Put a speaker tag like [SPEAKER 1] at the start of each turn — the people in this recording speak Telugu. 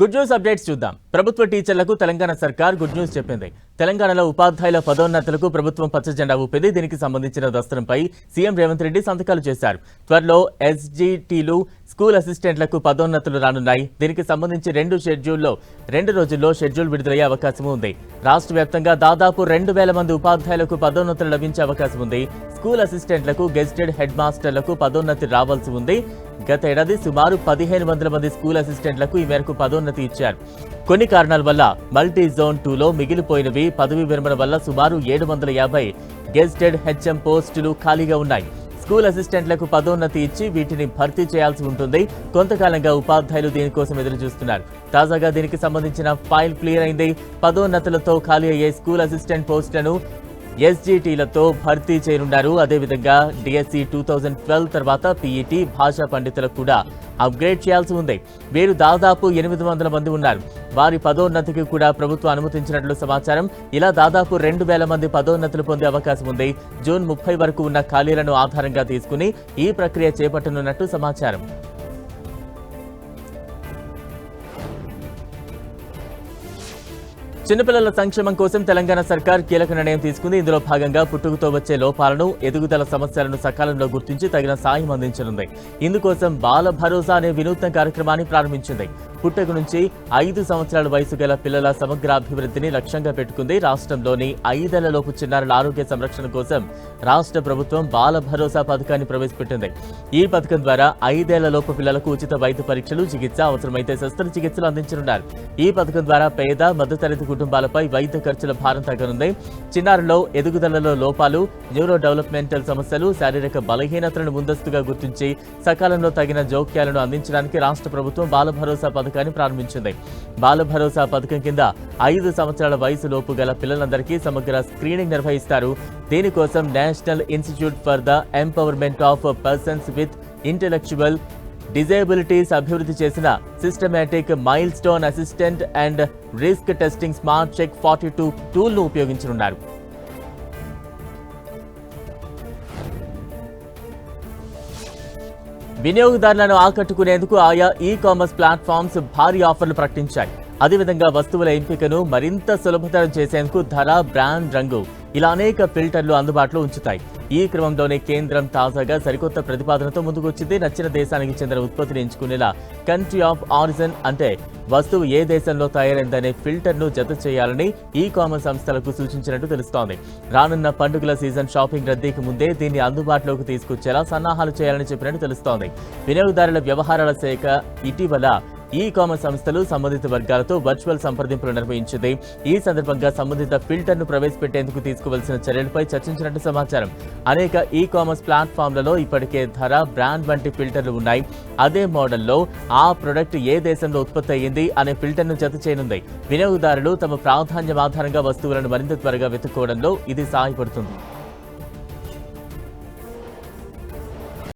[SPEAKER 1] గుడ్ న్యూస్ అప్డేట్స్ చూద్దాం. ప్రభుత్వ టీచర్లకు తెలంగాణ సర్కార్ గుడ్ న్యూస్ చెప్పింది. తెలంగాణలో ఉపాధ్యాయుల పదోన్నతులకు ప్రభుత్వం పచ్చ జెండా ఊపింది. దీనికి సంబంధించిన దస్త్రంపై సీఎం రేవంత్ రెడ్డి సంతకాలు చేశారు. త్వరలో ఎస్జీటీలు స్కూల్ అసిస్టెంట్లకు పదోన్నతులు రానున్నాయి. దీనికి సంబంధించి రెండు షెడ్యూల్లో రెండు రోజుల్లో షెడ్యూల్ విడుదలయ్యే అవకాశం ఉంది. రాష్ట్ర వ్యాప్తంగా దాదాపు రెండు వేల మంది ఉపాధ్యాయులకు పదోన్నతులు లభించే అవకాశం ఉంది. స్కూల్ అసిస్టెంట్లకు గెస్టెడ్ హెడ్ మాస్టర్లకు పదోన్నతి రావాల్సి ఉంది. గత ఏడాది సుమారు పదిహేను వందల మంది స్కూల్ అసిస్టెంట్లకు ఈ మేరకు పదోన్నతి ఇచ్చారు. కొన్ని కారణాల వల్ల మల్టీ జోన్ టూలో మిగిలిపోయినవి పదవి విరమణ వల్ల సుమారు ఏడు వందల యాభై గెస్టెడ్ హెచ్ఎం పోస్టులు ఖాళీగా ఉన్నాయి. స్కూల్ అసిస్టెంట్లకు పదోన్నతి ఇచ్చి వీటిని భర్తీ చేయాల్సి ఉంటుంది. కొంతకాలంగా ఉపాధ్యాయులు దీనికోసం ఎదురు చూస్తున్నారు తాజాగా దీనికి సంబంధించిన ఫైల్ క్లియర్ అయింది. పదోన్నతులతో ఖాళీ అయ్యే స్కూల్ అసిస్టెంట్ పోస్టులను ఎస్జీటీలతో భర్తీ చేయనున్నారు అదేవిధంగా డిఎస్సి టూ థౌజండ్ ట్వెల్వ్ తర్వాత పీఈటీ భాషా పండితులకు కూడా అప్గ్రేడ్ చేయాల్సి ఉంది. వీరు దాదాపు ఎనిమిది వందల మంది ఉన్నారు. వారి పదోన్నతికి కూడా ప్రభుత్వం అనుమతించినట్లు సమాచారం. ఇలా దాదాపు రెండు వేల మంది పదోన్నతులు పొందే అవకాశం ఉంది. జూన్ ముప్పై వరకు ఉన్న ఖాళీలను ఆధారంగా తీసుకుని ఈ ప్రక్రియ చేపట్టనున్నట్టు సమాచారం. చిన్నపిల్లల సంక్షేమం కోసం తెలంగాణ సర్కార్ కీలక నిర్ణయం తీసుకుంది. ఇందులో భాగంగా పుట్టుకతో వచ్చే లోపాలను ఎదుగుదల సమస్యలను సకాలంలో గుర్తించి తగిన సాయం అందించనుంది. ఇందుకోసం బాల భరోసా అనే వినూత్న కార్యక్రమాన్ని ప్రారంభించింది. పుట్టక నుంచి ఐదు సంవత్సరాల వయసు గల పిల్లల సమగ్ర అభివృద్ధిని లక్ష్యంగా పెట్టుకుంది రాష్ట్రంలోని ఐదేళ్ళలోపు చిన్నారుల ఆరోగ్య సంరక్షణ కోసం రాష్ట్ర ప్రభుత్వం బాల భరోసా పథకాన్ని ప్రవేశపెట్టింది. ఈ పథకం ద్వారా ఐదేళ్ళలోపు పిల్లలకు ఉచిత వైద్య పరీక్షలు చికిత్స అవసరమైతే శస్త్రచికిత్సలు అందించనున్నారు. ఈ పథకం ద్వారా పేద మధ్యతరగతి కుటుంబాలపై వైద్య ఖర్చుల భారం తగ్గనుంది. చిన్నారుల్లో ఎదుగుదలలో లోపాలు న్యూరో డెవలప్మెంటల్ సమస్యలు శారీరక బలహీనతలను ముందస్తుగా గుర్తించి సకాలంలో తగిన జోక్యాలను అందించడానికి రాష్ట్ర ప్రభుత్వం బాల భరోసా పథకాన్ని ప్రారంభించింది. బాల భరోసా పథకం కింద ఐదు సంవత్సరాల వయసు లోపు గల పిల్లలందరికీ సమగ్ర స్క్రీనింగ్ నిర్వహిస్తారు. దీనికోసం national institute for the empowerment of persons with intellectual disabilities అభివృద్ధి చేసిన systematic milestone assistant and risk testing smart check forty two టూల్ను ఉపయోగించనున్నారు. వినియోగదారులను ఆకట్టుకునేందుకు ఆయా ఈ కామర్స్ ప్లాట్ఫామ్స్ భారీ ఆఫర్లు ప్రకటించాయి. అదేవిధంగా వస్తువుల ఎంపికను మరింత సులభతరం చేసేందుకు ధర బ్రాండ్ రంగు ఇలా అనేక ఫిల్టర్లు అందుబాటులో ఉంచుతాయి. ఈ క్రమంలోనే కేంద్రం తాజాగా సరికొత్త ప్రతిపాదనతో ముందుకొచ్చింది. నచ్చిన దేశానికి చెందిన ఉత్పత్తిని ఎంచుకునేలా కంట్రీ ఆఫ్ ఆరిజిన్ అంటే వస్తువు ఏ దేశంలో తయారైందనే ఫిల్టర్ను జత చేయాలని ఈ కామర్స్ సంస్థలకు సూచించినట్టు తెలుస్తోంది. రానున్న పండుగల సీజన్ షాపింగ్ రద్దీకి ముందే దీన్ని అందుబాటులోకి తీసుకొచ్చేలా సన్నాహాలు చేయాలని చెప్పినట్టు తెలుస్తోంది. వినియోగదారుల వ్యవహారాల శాఖ ఇటీవల ఈ కామర్స్ సంస్థలు సంబంధిత వర్గాలతో వర్చువల్ సంప్రదింపులు నిర్వహించింది. ఈ సందర్భంగా సంబంధిత ఫిల్టర్ను ప్రవేశపెట్టేందుకు తీసుకోవాల్సిన చర్యలపై చర్చించినట్టు సమాచారం. అనేక ఈ కామర్స్ ప్లాట్ఫామ్లలో ఇప్పటికే ధర బ్రాండ్ వంటి ఫిల్టర్లు ఉన్నాయి. అదే మోడల్లో ఆ ప్రొడక్ట్ ఏ దేశంలో ఉత్పత్తి అయ్యింది అనే ఫిల్టర్ను జత చేయనుంది. వినియోగదారులు తమ ప్రాధాన్యం ఆధారంగా వస్తువులను మరింత త్వరగా వెతుక్కోవడంలో ఇది సహాయపడుతుంది.